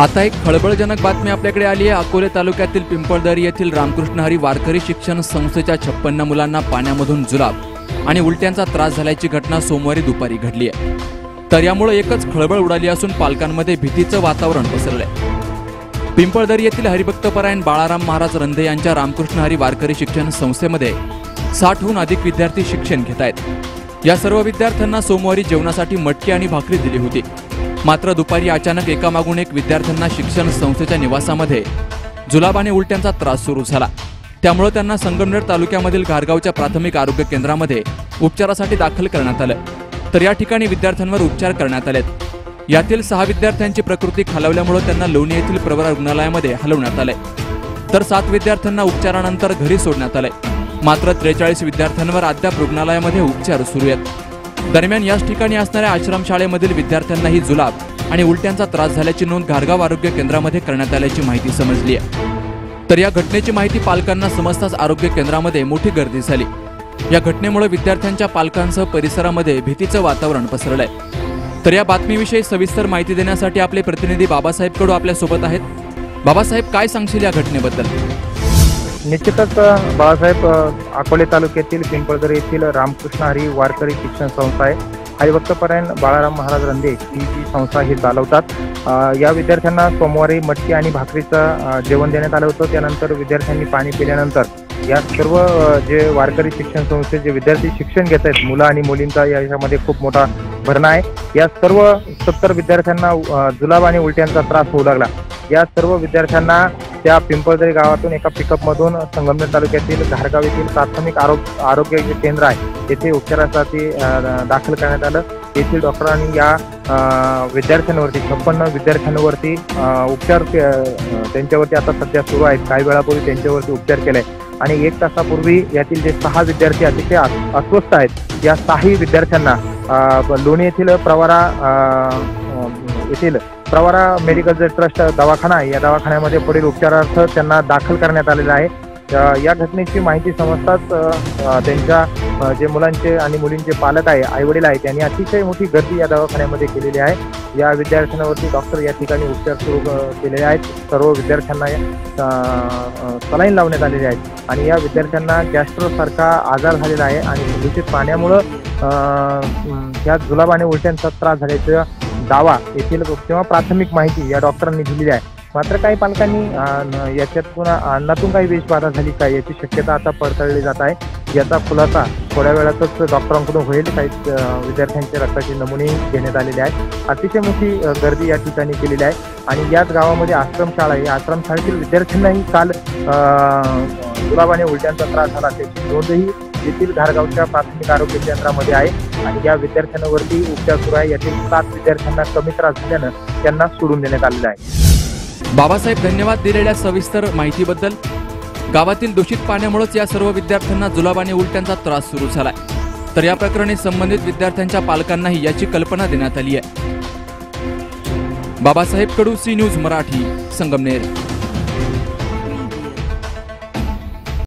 आता एक खळबळजनक बातमी आपल्याकडे आली आहे. अकोले तालुक्यातील पिंपळदरी येथील रामकृष्णहरी वारकरी शिक्षण संस्थेच्या छप्पन्न मुलांना पाण्यामधून जुलाब आणि उलट्यांचा त्रास झाल्याची घटना सोमवारी दुपारी घडली आहे. तर यामुळे एकच खळबळ उडाली असून पालकांमध्ये भीतीचं वातावरण पसरलंय. पिंपळदरी येथील हरिभक्तपरायण बाळाराम महाराज रंधे यांच्या रामकृष्ण हरी वारकरी शिक्षण संस्थेमध्ये साठहून अधिक विद्यार्थी शिक्षण घेत आहेत. या सर्व विद्यार्थ्यांना सोमवारी जेवणासाठी मटकी आणि भाकरी दिली होती. मात्र दुपारी अचानक एकामागून एक विद्यार्थ्यांना शिक्षण संस्थेच्या निवासामध्ये जुलाब आणि उलट्यांचा त्रास सुरू झाला. त्यामुळे त्यांना संगमनेर तालुक्यामधील घारगावच्या प्राथमिक आरोग्य केंद्रामध्ये उपचारासाठी दाखल करण्यात आलं. तर या ठिकाणी विद्यार्थ्यांवर उपचार करण्यात आलेत. यातील सहा विद्यार्थ्यांची प्रकृती खालावल्यामुळे त्यांना लोणी येथील प्रवरा रुग्णालयामध्ये हलवण्यात आले तर सात विद्यार्थ्यांना उपचारानंतर घरी सोडण्यात आले मात्र त्रेचाळीस विद्यार्थ्यांवर अद्याप रुग्णालयामध्ये उपचार सुरू आहेत. दरम्यान याच ठिकाणी असणाऱ्या आश्रमशाळेमधील विद्यार्थ्यांनाही जुलाब आणि उलट्यांचा त्रास झाल्याची नोंद घारगाव आरोग्य केंद्रामध्ये करण्यात आल्याची माहिती समजली आहे. तर या घटनेची माहिती पालकांना समजताच आरोग्य केंद्रामध्ये मोठी गर्दी झाली. या घटनेमुळे विद्यार्थ्यांच्या पालकांसह परिसरामध्ये भीतीचं वातावरण पसरलंय. तर या बातमीविषयी सविस्तर माहिती देण्यासाठी आपले प्रतिनिधी बाबासाहेब कडू आपल्यासोबत आहेत. बाबासाहेब काय सांगशील या घटनेबद्दल? निश्चितच बाळासाहेब अकोले तालुक्यातील पिंपळदर येथील रामकृष्ण हरी वारकरी शिक्षण संस्था आहे. हरिभक्तपरायण बाळाराम महाराज रंदे ही जी संस्था ही चालवतात. या विद्यार्थ्यांना सोमवारी मटकी आणि भाकरीचं जेवण देण्यात आलं होतं. त्यानंतर विद्यार्थ्यांनी पाणी पिल्यानंतर या सर्व जे वारकरी शिक्षण संस्थेचे विद्यार्थी शिक्षण घेत आहेत मुलं आणि मुलींचा याच्यामध्ये खूप मोठा भरणा आहे. या सर्व सत्तर विद्यार्थ्यांना जुलाब आणि उलट्यांचा त्रास होऊ लागला. या सर्व विद्यार्थ्यांना त्या पिंपळदरी गावातून एका पिकअपमधून संगमनेर तालुक्यातील घारगाव येथील प्राथमिक आरोग्य आरोग्य जे केंद्र आहे तेथे उपचारासाठी दाखल करण्यात आलं. येथील डॉक्टरांनी या विद्यार्थ्यांवरती छप्पन्न विद्यार्थ्यांवरती उपचार त्यांच्यावरती आता सध्या सुरू आहेत. काही वेळापूर्वी त्यांच्यावरती उपचार केले. आणि एक तासापूर्वी यातील जे सहा विद्यार्थी अतिशय अस्वस्थ आहेत. या सहाही विद्यार्थ्यांना लोणी येथील प्रवारा येथील प्रवारा मेडिकल ट्रस्ट दवाखाना आहे. या दवाखान्यामध्ये पुढील उपचारार्थ त्यांना दाखल करण्यात आलेलं आहे. या घटनेची माहिती समजताच त्यांच्या जे मुलांचे आणि मुलींचे पालक आहे आईवडील आहे त्यांनी अतिशय मोठी गर्दी या दवाखान्यामध्ये केलेली आहे. या विद्यार्थ्यांवरती डॉक्टर या ठिकाणी उपचार सुरू केलेले आहेत. सर्व विद्यार्थ्यांना सलाईन लावण्यात आलेले आहेत. आणि या विद्यार्थ्यांना गॅस्ट्रोसारखा आजार झालेला आहे. आणि दूषित पाण्यामुळं अ, अम, या जुलाब आणि उलट्यांचा त्रास झाल्याचं दावा येथील किंवा प्राथमिक माहिती या डॉक्टरांनी दिलेली आहे. मात्र काही पालकांनी याच्यातून अन्नातून काही विषबाधा झाली का याची शक्यता आता पडताळली जात आहे. याचा खुलासा थोड्या वेळातच डॉक्टरांकडून होईल. काही विद्यार्थ्यांचे रक्ताचे नमुने घेण्यात आलेले आहेत. अतिशय मोठी गर्दी या ठिकाणी केलेली आहे. आणि याच गावामध्ये आश्रमशाळा आहे. आश्रमशाळेतील विद्यार्थ्यांनाही काल गुलाबाने उलट्यांचा त्रास झाला. त्याची नोंदही येथील धारगावच्या प्राथमिक आरोग्य केंद्रामध्ये आहे आणि या विद्यार्थ्यांवरती उपचार सुरू आहे. यातील सात विद्यार्थ्यांना कमी त्रास झाल्यानं त्यांना सोडून देण्यात आलेलं आहे. बाबासाहेब धन्यवाद दिलेल्या सविस्तर माहितीबद्दल. गावातील दूषित पाण्यामुळेच या सर्व विद्यार्थ्यांना जुलाब आणि उलट्यांचा त्रास सुरू झालाय. तर या प्रकरणी संबंधित विद्यार्थ्यांच्या पालकांनाही याची कल्पना देण्यात आली आहे. Babasaheb Kadu C News Marathi Sangamner.